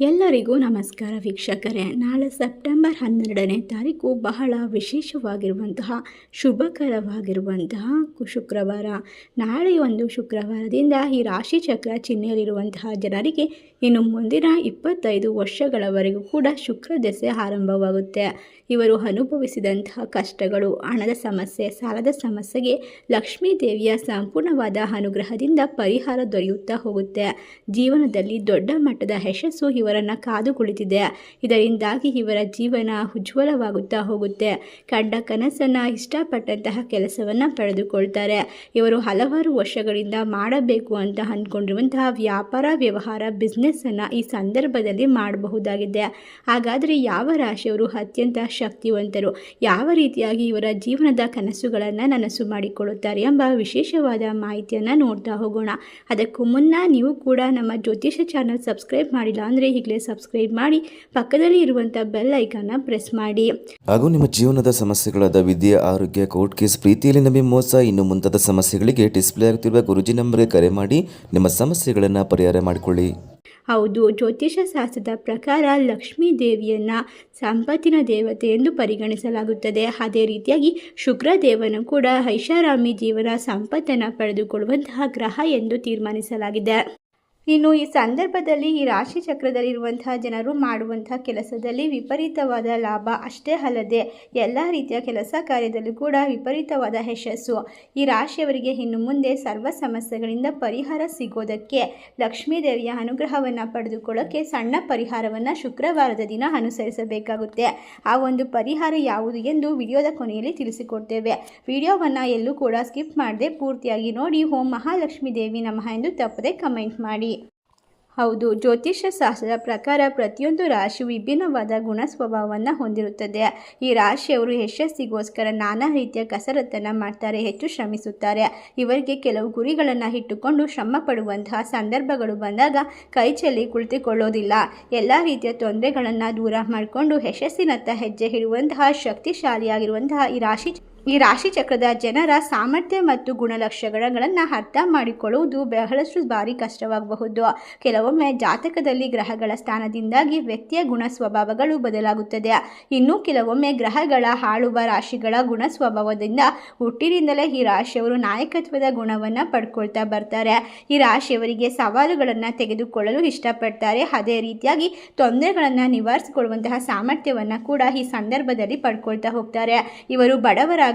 ಎಲ್ಲರಿಗೂ ನಮಸ್ಕಾರ ವೀಕ್ಷಕರೇ. ನಾಳೆ ಸೆಪ್ಟೆಂಬರ್ ಹನ್ನೆರಡನೇ ತಾರೀಕು ಬಹಳ ವಿಶೇಷವಾಗಿರುವಂತಹ, ಶುಭಕರವಾಗಿರುವಂತಹ ಶುಕ್ರವಾರ. ನಾಳೆ ಒಂದು ಶುಕ್ರವಾರದಿಂದ ಈ ರಾಶಿ ಚಕ್ರ ಚಿಹ್ನೆಯಲ್ಲಿರುವಂತಹ ಜನರಿಗೆ ಇನ್ನು ಮುಂದಿನ ಇಪ್ಪತ್ತೈದು ವರ್ಷಗಳವರೆಗೂ ಕೂಡ ಶುಕ್ರ ದೆಸೆ ಆರಂಭವಾಗುತ್ತೆ. ಇವರು ಅನುಭವಿಸಿದಂತಹ ಕಷ್ಟಗಳು, ಹಣದ ಸಮಸ್ಯೆ, ಸಾಲದ ಸಮಸ್ಯೆಗೆ ಲಕ್ಷ್ಮೀ ದೇವಿಯ ಸಂಪೂರ್ಣವಾದ ಅನುಗ್ರಹದಿಂದ ಪರಿಹಾರ ದೊರೆಯುತ್ತಾ ಹೋಗುತ್ತೆ. ಜೀವನದಲ್ಲಿ ದೊಡ್ಡ ಮಟ್ಟದ ಯಶಸ್ಸು ಇವರನ್ನು ಕಾದು ಕುಳಿತಿದೆ ಇದರಿಂದಾಗಿ ಇವರ ಜೀವನ ಉಜ್ವಲವಾಗುತ್ತಾ ಹೋಗುತ್ತೆ. ಕಂಡ ಕನಸನ್ನು ಇಷ್ಟಪಟ್ಟಂತಹ ಕೆಲಸವನ್ನು ಪಡೆದುಕೊಳ್ತಾರೆ. ಇವರು ಹಲವಾರು ವರ್ಷಗಳಿಂದ ಮಾಡಬೇಕು ಅಂತ ಅಂದ್ಕೊಂಡಿರುವಂತಹ ವ್ಯಾಪಾರ, ವ್ಯವಹಾರ ಬಿಸ್ನೆಸ್ಸನ್ನು ಈ ಸಂದರ್ಭದಲ್ಲಿ ಮಾಡಬಹುದಾಗಿದೆ. ಹಾಗಾದರೆ ಯಾವ ರಾಶಿಯವರು ಅತ್ಯಂತ ಶಕ್ತಿವಂತರು? ಯಾವ ರೀತಿಯಾಗಿ ಇವರ ಜೀವನದ ಕನಸುಗಳನ್ನು ನನಸು ಮಾಡಿಕೊಳ್ಳುತ್ತಾರೆ ಎಂಬ ವಿಶೇಷವಾದ ಮಾಹಿತಿಯನ್ನು ನೋಡ್ತಾ ಹೋಗೋಣ. ಅದಕ್ಕೂ ಮುನ್ನ ನೀವು ಕೂಡ ನಮ್ಮ ಜ್ಯೋತಿಷ ಚಾನಲ್ ಸಬ್ಸ್ಕ್ರೈಬ್ ಮಾಡಿಲ್ಲ ಅಂದರೆ ಈಗಲೇ ಸಬ್ಸ್ಕ್ರೈಬ್ ಮಾಡಿ ಪಕ್ಕದಲ್ಲಿ ಇರುವಂತಹ ಬೆಲ್ ಐಕನ್ನ ಪ್ರೆಸ್ ಮಾಡಿ. ಹಾಗೂ ನಿಮ್ಮ ಜೀವನದ ಸಮಸ್ಯೆಗಳಾದ ವಿದ್ಯೆ ಆರೋಗ್ಯ ಕೋರ್ಟ್ ಕೇಸ್ ಪ್ರೀತಿಯಲ್ಲಿ ನಂಬಿ ಮೋಸ ಇನ್ನು ಮುಂತಾದ ಸಮಸ್ಯೆಗಳಿಗೆ ಡಿಸ್ಪ್ಲೇ ಆಗ್ತಿರುವ ಗುರುಜಿ ನಂಬರ್ಗೆ ಕರೆ ಮಾಡಿ ನಿಮ್ಮ ಸಮಸ್ಯೆಗಳನ್ನು ಪರಿಹಾರ ಮಾಡಿಕೊಳ್ಳಿ. ಹೌದು ಜ್ಯೋತಿಷ ಶಾಸ್ತ್ರದ ಪ್ರಕಾರ ಲಕ್ಷ್ಮೀ ದೇವಿಯನ್ನು ಸಂಪತ್ತಿನ ದೇವತೆ ಎಂದು ಪರಿಗಣಿಸಲಾಗುತ್ತದೆ. ಅದೇ ರೀತಿಯಾಗಿ ಶುಕ್ರ ದೇವನು ಕೂಡ ಐಷಾರಾಮಿ ಜೀವನ ಸಂಪತ್ತನ್ನು ಪಡೆದುಕೊಳ್ಳುವಂತಹ ಗ್ರಹ ಎಂದು ತೀರ್ಮಾನಿಸಲಾಗಿದೆ. ಇನ್ನು ಈ ಸಂದರ್ಭದಲ್ಲಿ ಈ ರಾಶಿ ಚಕ್ರದಲ್ಲಿರುವಂತಹ ಜನರು ಮಾಡುವಂತಹ ಕೆಲಸದಲ್ಲಿ ವಿಪರೀತವಾದ ಲಾಭ ಅಷ್ಟೇ ಅಲ್ಲದೆ ಎಲ್ಲ ರೀತಿಯ ಕೆಲಸ ಕಾರ್ಯದಲ್ಲೂ ಕೂಡ ವಿಪರೀತವಾದ ಯಶಸ್ಸು. ಈ ರಾಶಿಯವರಿಗೆ ಇನ್ನು ಮುಂದೆ ಸರ್ವ ಸಮಸ್ಯೆಗಳಿಂದ ಪರಿಹಾರ ಸಿಗೋದಕ್ಕೆ ಲಕ್ಷ್ಮೀ ದೇವಿಯ ಅನುಗ್ರಹವನ್ನು ಪಡೆದುಕೊಳ್ಳೋಕ್ಕೆ ಸಣ್ಣ ಪರಿಹಾರವನ್ನು ಶುಕ್ರವಾರದ ದಿನ ಅನುಸರಿಸಬೇಕಾಗುತ್ತೆ. ಆ ಒಂದು ಪರಿಹಾರ ಯಾವುದು ಎಂದು ವಿಡಿಯೋದ ಕೊನೆಯಲ್ಲಿ ತಿಳಿಸಿಕೊಡ್ತೇವೆ. ವಿಡಿಯೋವನ್ನು ಎಲ್ಲೂ ಕೂಡ ಸ್ಕಿಪ್ ಮಾಡದೆ ಪೂರ್ತಿಯಾಗಿ ನೋಡಿ. ಓಂ ಮಹಾಲಕ್ಷ್ಮೀ ದೇವಿ ನಮಃ ಎಂದು ತಪ್ಪದೆ ಕಮೆಂಟ್ ಮಾಡಿ. ಹೌದು, ಜ್ಯೋತಿಷ್ಯ ಶಾಸ್ತ್ರದ ಪ್ರಕಾರ ಪ್ರತಿಯೊಂದು ರಾಶಿ ವಿಭಿನ್ನವಾದ ಗುಣ ಸ್ವಭಾವವನ್ನು ಹೊಂದಿರುತ್ತದೆ. ಈ ರಾಶಿಯವರು ಯಶಸ್ಸಿಗೋಸ್ಕರ ನಾನಾ ರೀತಿಯ ಕಸರತ್ತನ್ನು ಮಾಡ್ತಾರೆ, ಹೆಚ್ಚು ಶ್ರಮಿಸುತ್ತಾರೆ. ಇವರಿಗೆ ಕೆಲವು ಗುರಿಗಳನ್ನು ಇಟ್ಟುಕೊಂಡು ಶ್ರಮ ಪಡುವಂತಹ ಸಂದರ್ಭಗಳು ಬಂದಾಗ ಕೈ ಚೆಲ್ಲಿ ಕುಳಿತುಕೊಳ್ಳೋದಿಲ್ಲ. ಎಲ್ಲ ರೀತಿಯ ತೊಂದರೆಗಳನ್ನು ದೂರ ಮಾಡಿಕೊಂಡು ಯಶಸ್ಸಿನತ್ತ ಹೆಜ್ಜೆ ಇಡುವಂತಹ ಶಕ್ತಿಶಾಲಿಯಾಗಿರುವಂತಹ ಈ ರಾಶಿ ಈ ರಾಶಿ ಚಕ್ರದ ಜನರ ಸಾಮರ್ಥ್ಯ ಮತ್ತು ಗುಣಲಕ್ಷಣಗಳನ್ನು ಅರ್ಥ ಮಾಡಿಕೊಳ್ಳುವುದು ಬಹಳಷ್ಟು ಬಾರಿ ಕಷ್ಟವಾಗಬಹುದು. ಕೆಲವೊಮ್ಮೆ ಜಾತಕದಲ್ಲಿ ಗ್ರಹಗಳ ಸ್ಥಾನದಿಂದಾಗಿ ವ್ಯಕ್ತಿಯ ಗುಣ ಸ್ವಭಾವಗಳು ಬದಲಾಗುತ್ತದೆ. ಇನ್ನು ಕೆಲವೊಮ್ಮೆ ಗ್ರಹಗಳ ಹಾಳುವ ರಾಶಿಗಳ ಗುಣ ಸ್ವಭಾವದಿಂದ ಹುಟ್ಟಿನಿಂದಲೇ ಈ ರಾಶಿಯವರು ನಾಯಕತ್ವದ ಗುಣವನ್ನು ಪಡ್ಕೊಳ್ತಾ ಬರ್ತಾರೆ. ಈ ರಾಶಿಯವರಿಗೆ ಸವಾಲುಗಳನ್ನು ತೆಗೆದುಕೊಳ್ಳಲು ಇಷ್ಟಪಡ್ತಾರೆ. ಅದೇ ರೀತಿಯಾಗಿ ತೊಂದರೆಗಳನ್ನು ನಿವಾರಿಸಿಕೊಳ್ಳುವಂತಹ ಸಾಮರ್ಥ್ಯವನ್ನು ಕೂಡ ಈ ಸಂದರ್ಭದಲ್ಲಿ ಪಡ್ಕೊಳ್ತಾ ಹೋಗ್ತಾರೆ. ಇವರು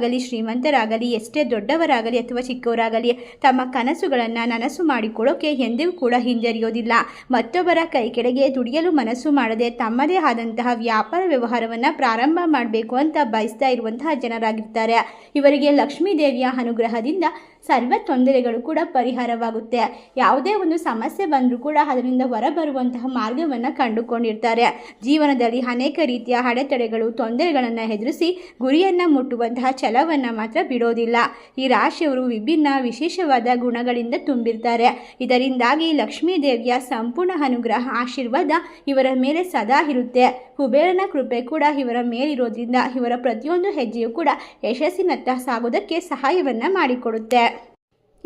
ಬಡವರಾಗಲಿ ಶ್ರೀಮಂತರಾಗಲಿ, ಎಷ್ಟೇ ದೊಡ್ಡವರಾಗಲಿ ಅಥವಾ ಚಿಕ್ಕವರಾಗಲಿ, ತಮ್ಮ ಕನಸುಗಳನ್ನು ನನಸು ಮಾಡಿಕೊಳ್ಳೋಕೆ ಎಂದಿಗೂ ಕೂಡ ಹಿಂಜರಿಯೋದಿಲ್ಲ. ಮತ್ತೊಬ್ಬರ ಕೈ ಕೆಳಗೆ ದುಡಿಯಲು ಮನಸ್ಸು ಮಾಡದೆ ತಮ್ಮದೇ ಆದಂತಹ ವ್ಯಾಪಾರ ವ್ಯವಹಾರವನ್ನು ಪ್ರಾರಂಭ ಮಾಡಬೇಕು ಅಂತ ಬಯಸ್ತಾ ಇರುವಂತಹ ಜನರಾಗಿರ್ತಾರೆ. ಇವರಿಗೆ ಲಕ್ಷ್ಮೀ ದೇವಿಯ ಅನುಗ್ರಹದಿಂದ ಸರ್ವ ತೊಂದರೆಗಳು ಕೂಡ ಪರಿಹಾರವಾಗುತ್ತೆ. ಯಾವುದೇ ಒಂದು ಸಮಸ್ಯೆ ಬಂದರೂ ಕೂಡ ಅದರಿಂದ ಹೊರಬರುವಂತಹ ಮಾರ್ಗವನ್ನು ಕಂಡುಕೊಂಡಿರ್ತಾರೆ. ಜೀವನದಲ್ಲಿ ಅನೇಕ ರೀತಿಯ ಅಡೆತಡೆಗಳು, ತೊಂದರೆಗಳನ್ನು ಎದುರಿಸಿ ಗುರಿಯನ್ನು ಮುಟ್ಟುವಂತಹ ಛಲವನ್ನು ಮಾತ್ರ ಬಿಡೋದಿಲ್ಲ. ಈ ರಾಶಿಯವರು ವಿಭಿನ್ನ ವಿಶೇಷವಾದ ಗುಣಗಳಿಂದ ತುಂಬಿರ್ತಾರೆ. ಇದರಿಂದಾಗಿ ಲಕ್ಷ್ಮೀ ದೇವಿಯ ಸಂಪೂರ್ಣ ಅನುಗ್ರಹ, ಆಶೀರ್ವಾದ ಇವರ ಮೇಲೆ ಸದಾ ಇರುತ್ತೆ. ಕುಬೇರನ ಕೃಪೆ ಕೂಡ ಇವರ ಮೇಲಿರೋದ್ರಿಂದ ಇವರ ಪ್ರತಿಯೊಂದು ಹೆಜ್ಜೆಯೂ ಕೂಡ ಯಶಸ್ಸಿನತ್ತ ಸಾಗೋದಕ್ಕೆ ಸಹಾಯವನ್ನು ಮಾಡಿಕೊಡುತ್ತೆ.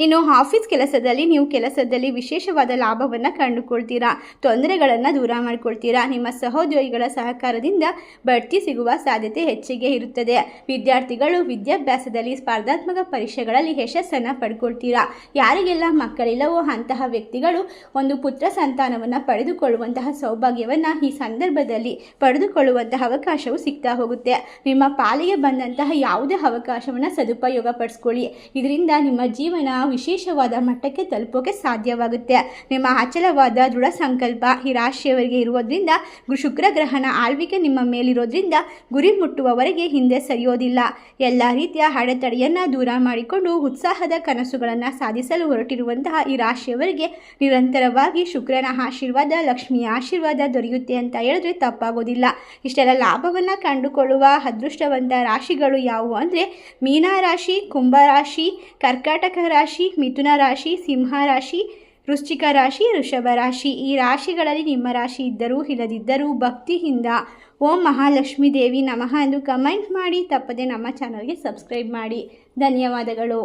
ಇನ್ನು ಆಫೀಸ್ ಕೆಲಸದಲ್ಲಿ ನೀವು ಕೆಲಸದಲ್ಲಿ ವಿಶೇಷವಾದ ಲಾಭವನ್ನು ಕಂಡುಕೊಳ್ತೀರಾ? ತೊಂದರೆಗಳನ್ನು ದೂರ ಮಾಡಿಕೊಳ್ತೀರಾ? ನಿಮ್ಮ ಸಹೋದ್ಯೋಗಿಗಳ ಸಹಕಾರದಿಂದ ಬಡ್ತಿ ಸಿಗುವ ಸಾಧ್ಯತೆ ಹೆಚ್ಚಿಗೆ ಇರುತ್ತದೆ. ವಿದ್ಯಾರ್ಥಿಗಳು ವಿದ್ಯಾಭ್ಯಾಸದಲ್ಲಿ ಸ್ಪರ್ಧಾತ್ಮಕ ಪರೀಕ್ಷೆಗಳಲ್ಲಿ ಯಶಸ್ಸನ್ನು ಪಡ್ಕೊಳ್ತೀರಾ? ಯಾರಿಗೆಲ್ಲ ಮಕ್ಕಳಿಲ್ಲವೋ ಅಂತಹ ವ್ಯಕ್ತಿಗಳು ಒಂದು ಪುತ್ರ ಸಂತಾನವನ್ನು ಪಡೆದುಕೊಳ್ಳುವಂತಹ ಸೌಭಾಗ್ಯವನ್ನು ಈ ಸಂದರ್ಭದಲ್ಲಿ ಪಡೆದುಕೊಳ್ಳುವಂತಹ ಅವಕಾಶವು ಸಿಗ್ತಾ ಹೋಗುತ್ತೆ. ನಿಮ್ಮ ಪಾಲಿಗೆ ಬಂದಂತಹ ಯಾವುದೇ ಅವಕಾಶವನ್ನು ಸದುಪಯೋಗ ಪಡಿಸ್ಕೊಳ್ಳಿ ಇದರಿಂದ ನಿಮ್ಮ ಜೀವನ ವಿಶೇಷವಾದ ಮಟ್ಟಕ್ಕೆ ತಲುಪೋಕೆ ಸಾಧ್ಯವಾಗುತ್ತೆ. ನಿಮ್ಮ ಅಚಲವಾದ ದೃಢ ಸಂಕಲ್ಪ ಈ ರಾಶಿಯವರಿಗೆ ಇರುವುದರಿಂದ ಶುಕ್ರ ಗ್ರಹಣ ಆಳ್ವಿಕೆ ನಿಮ್ಮ ಮೇಲಿರೋದ್ರಿಂದ ಗುರಿ ಮುಟ್ಟುವವರೆಗೆ ಹಿಂದೆ ಸರಿಯೋದಿಲ್ಲ. ಎಲ್ಲ ರೀತಿಯ ಅಡೆತಡೆಯನ್ನು ದೂರ ಮಾಡಿಕೊಂಡು ಉತ್ಸಾಹದ ಕನಸುಗಳನ್ನು ಸಾಧಿಸಲು ಹೊರಟಿರುವಂತಹ ಈ ರಾಶಿಯವರಿಗೆ ನಿರಂತರವಾಗಿ ಶುಕ್ರನ ಆಶೀರ್ವಾದ, ಲಕ್ಷ್ಮಿಯ ಆಶೀರ್ವಾದ ದೊರೆಯುತ್ತೆ ಅಂತ ಹೇಳಿದ್ರೆ ತಪ್ಪಾಗೋದಿಲ್ಲ. ಇಷ್ಟೆಲ್ಲ ಲಾಭವನ್ನು ಕಂಡುಕೊಳ್ಳುವ ಅದೃಷ್ಟವಂತ ರಾಶಿಗಳು ಯಾವುವು ಅಂದರೆ ಮೀನ ರಾಶಿ ಕುಂಭ ರಾಶಿ ಕರ್ಕಾಟಕ ರಾಶಿ, ಮಿಥುನ ರಾಶಿ, ಸಿಂಹ ರಾಶಿ, ವೃಶ್ಚಿಕ ರಾಶಿ ಋಷಭ ರಾಶಿ. ಈ ರಾಶಿಗಳಲ್ಲಿ ನಿಮ್ಮ ರಾಶಿ ಇದ್ದರೂ ಇಲ್ಲದಿದ್ದರೂ ಭಕ್ತಿಯಿಂದ ಓಂ ಮಹಾಲಕ್ಷ್ಮಿ ದೇವಿ ನಮಃ ಎಂದು ಕಮೆಂಟ್ ಮಾಡಿ, ತಪ್ಪದೆ ನಮ್ಮ ಚಾನಲ್ಗೆ ಸಬ್ಸ್ಕ್ರೈಬ್ ಮಾಡಿ. ಧನ್ಯವಾದಗಳು.